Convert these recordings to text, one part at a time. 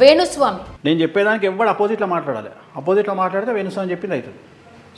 వేణుస్వామి. నేను చెప్పేదానికి ఎవడు అపోజిట్లో మాట్లాడాలి. అపోజిట్లో మాట్లాడితే వేణుస్వామి చెప్పింది అవుతుంది.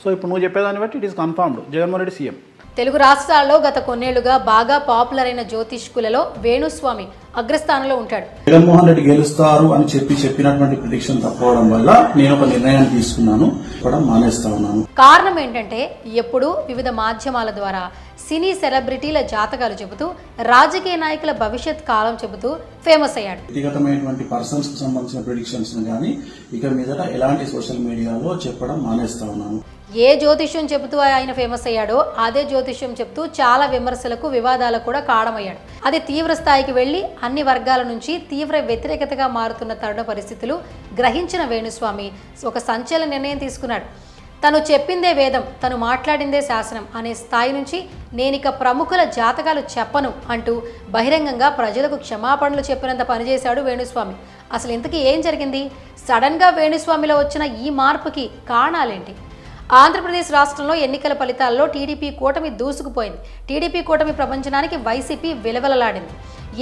సో ఇప్పుడు నువ్వు చెప్పేదాన్ని బట్టి it is confirmed Jaganmohan Reddy CM. Telugu రాష్ట్రాల్లో గత కొన్నేళ్ళుగా బాగా పాపులర్ అయిన జ్యోతిష్కులలో వేణుస్వామి అగ్రస్థానంలో ఉంటాడు. జగన్మోహన్ రెడ్డి గెలుస్తారు అని చెప్పి చెప్పినటువంటి ప్రిడిక్షన్ తప్పవడం వల్ల నేను ఒక నిర్ణయాన్ని తీసుకున్నాను. కూడా మానేస్తా ఉన్నాను. కారణం ఏంటంటే ఎప్పుడూ వివిధ మాధ్యమాల ద్వారా సినీ సెలబ్రిటీల జాతకాలు చెబుతూ రాజకీయ నాయకుల భవిష్యత్ కాలం చెబుతూ ఫేమస్ అయ్యాడు. వ్యక్తిగతమైనటువంటి పర్సన్స్కు సంబంధించిన ప్రిడిక్షన్స్ కానీ ఇక మీదట ఎలాంటి సోషల్ మీడియాలో చెప్పడం మానేస్తా ఉన్నాను. ఏ జ్యోతిష్యం చెబుతూ ఆయన ఫేమస్ అయ్యాడో అదే జ్యోతిష్యం చెబుతూ చాలా విమర్శలకు వివాదాలకు కూడా కారణమయ్యాడు. అది తీవ్ర స్థాయికి వెళ్ళి అన్ని వర్గాల నుంచి తీవ్ర వ్యతిరేకతగా మారుతున్న తరుణ పరిస్థితులు గ్రహించిన వేణుస్వామి ఒక సంచలన నిర్ణయం తీసుకున్నాడు. తను చెప్పిందే వేదం తను మాట్లాడిందే శాసనం అనే స్థాయి నుంచి నేనిక ప్రముఖుల జాతకాలు చెప్పను అంటూ బహిరంగంగా ప్రజలకు క్షమాపణలు చెప్పినంత పనిచేశాడు వేణుస్వామి. అసలు ఇంతకీ ఏం జరిగింది? సడన్గా వేణుస్వామిలో వచ్చిన ఈ మార్పుకి కారణాలేంటి? ఆంధ్రప్రదేశ్ రాష్ట్రంలో ఎన్నికల ఫలితాల్లో టీడీపీ కూటమి దూసుకుపోయింది. టీడీపీ కూటమి ప్రపంచనానికి వైసీపీ విలవలలాడింది.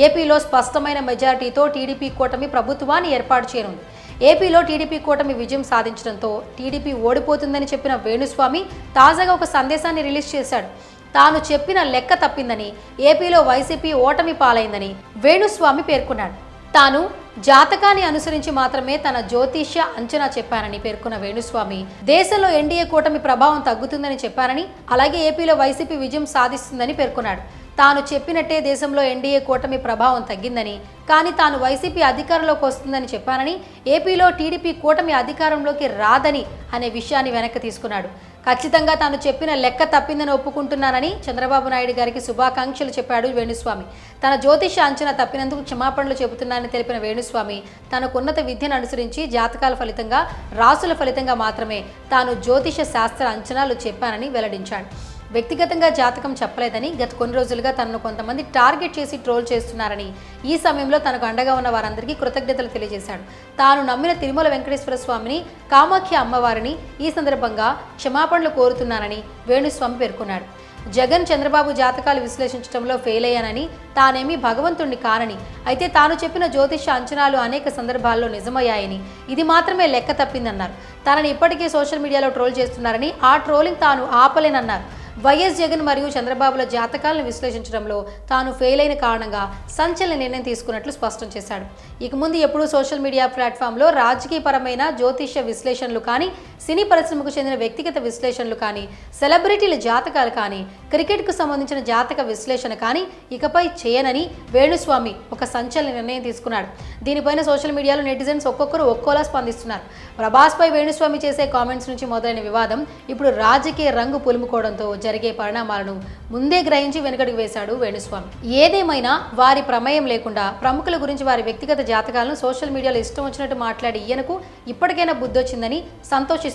ఏపీలో స్పష్టమైన మెజారిటీతో టీడీపీ కూటమి ప్రభుత్వాన్ని ఏర్పాటు చేయనుంది. ఏపీలో టీడీపీ కూటమి విజయం సాధించడంతో టీడీపీ ఓడిపోతుందని చెప్పిన వేణుస్వామి తాజాగా ఒక సందేశాన్ని రిలీజ్ చేశాడు. తాను చెప్పిన లెక్క తప్పిందని ఏపీలో వైసీపీ ఓటమి పాలైందని వేణుస్వామి పేర్కొన్నాడు. తాను జాతకాన్ని అనుసరించి మాత్రమే తన జ్యోతిష్య అంచనా చెప్పానని పేర్కొన్న వేణుస్వామి. దేశంలో ఎన్డీఏ కూటమి ప్రభావం తగ్గుతుందని చెప్పారని అలాగే ఏపీలో వైసీపీ విజయం సాధిస్తుందని పేర్కొన్నాడు. తాను చెప్పినట్టే దేశంలో ఎన్డీఏ కూటమి ప్రభావం తగ్గిందని కానీ తాను వైసీపీ అధికారంలోకి వస్తుందని చెప్పానని ఏపీలో టీడీపీ కూటమి అధికారంలోకి రాదని అనే విషయాన్ని వెనక్కి తీసుకున్నాడు. ఖచ్చితంగా తాను చెప్పిన లెక్క తప్పిందని ఒప్పుకుంటున్నానని చంద్రబాబు నాయుడు గారికి శుభాకాంక్షలు చెప్పాడు వేణుస్వామి. తన జ్యోతిష అంచనా తప్పినందుకు క్షమాపణలు చెబుతున్నానని తెలిపిన వేణుస్వామి తనకున్నత విద్యను అనుసరించి జాతకాల ఫలితంగా రాసుల ఫలితంగా మాత్రమే తాను జ్యోతిష శాస్త్ర అంచనాలు చెప్పానని వెల్లడించాడు. వ్యక్తిగతంగా జాతకం చెప్పలేదని గత కొన్ని రోజులుగా తనను కొంతమంది టార్గెట్ చేసి ట్రోల్ చేస్తున్నారని ఈ సమయంలో తనకు అండగా ఉన్న వారందరికీ కృతజ్ఞతలు తెలియజేశాడు. తాను నమ్మిన తిరుమల వెంకటేశ్వర స్వామిని కామాఖ్య అమ్మవారిని ఈ సందర్భంగా క్షమాపణలు కోరుతున్నానని వేణుస్వామి పేర్కొన్నాడు. జగన్ చంద్రబాబు జాతకాలు విశ్లేషించడంలో ఫెయిల్ అయ్యానని తానేమీ భగవంతుణ్ణి కానని అయితే తాను చెప్పిన జ్యోతిష అంచనాలు అనేక సందర్భాల్లో నిజమయ్యాయని ఇది మాత్రమే లెక్క తప్పిందన్నారు. తనని ఇప్పటికీ సోషల్ మీడియాలో ట్రోల్ చేస్తున్నారని ఆ ట్రోలింగ్ తాను ఆపలేనన్నారు. వైఎస్ జగన్ మరియు చంద్రబాబుల జాతకాలను విశ్లేషించడంలో తాను ఫెయిల్ అయిన కారణంగా సంచలన నిర్ణయం తీసుకున్నట్లు స్పష్టం చేశాడు. ఇక ముందు ఎప్పుడూ సోషల్ మీడియా ప్లాట్ఫామ్లో రాజకీయపరమైన జ్యోతిష్య విశ్లేషణలు కానీ సినీ పరిశ్రమకు చెందిన వ్యక్తిగత విశ్లేషణలు కానీ సెలబ్రిటీల జాతకాలు కానీ క్రికెట్కు సంబంధించిన జాతక విశ్లేషణ కానీ ఇకపై చేయనని వేణుస్వామి ఒక సంచలన నిర్ణయం తీసుకున్నాడు. దీనిపైన సోషల్ మీడియాలో నెటిజన్స్ ఒక్కొక్కరు ఒక్కోలా స్పందిస్తున్నారు. ప్రభాస్పై వేణుస్వామి చేసే కామెంట్స్ నుంచి మొదలైన వివాదం ఇప్పుడు రాజకీయ రంగు పులుముకోవడంతో జరిగే పరిణామాలను ముందే గ్రహించి వెనుకడుగు వేశాడు వేణుస్వామి. ఏదేమైనా వారి ప్రమేయం లేకుండా ప్రముఖుల గురించి వారి వ్యక్తిగత జాతకాలను సోషల్ మీడియాలో ఇష్టం వచ్చినట్టు మాట్లాడి ఈయనకు ఇప్పటికైనా బుద్ధొచ్చిందని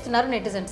చేస్తున్నారు నెటిజన్స్.